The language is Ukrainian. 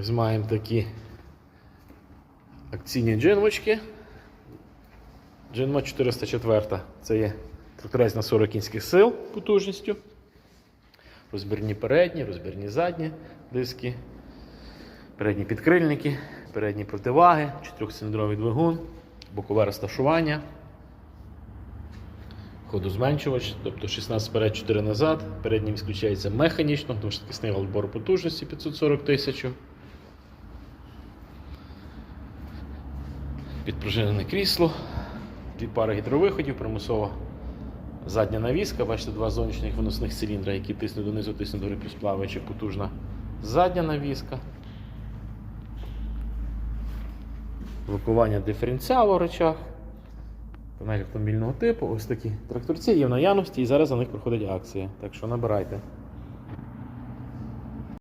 Ось маємо такі акційні джинвочки. Джинма 404 це є тракторець на 40 кінських сил потужністю. Розбірні передні, розбірні задні диски, передні підкрильники, передні противаги, 4-циліндровий двигун, бокове розташування, ходозменшувач, тобто 16 вперед, 4 назад. Передній відключається механічно, тому що такий вал відбору потужності 540 тисяч. Підпружинене крісло, дві пари гідровиходів, примусова задня навіска. Бачите, два зовнішніх виносних циліндра, які тиснуть донизу, тиснуть догори плюс плаваючи, потужна задня навіска. Блокування диференціалу в речах. Панель автомобільного типу. Ось такі тракторці є в наявності і зараз за них проходить акція. Так що набирайте.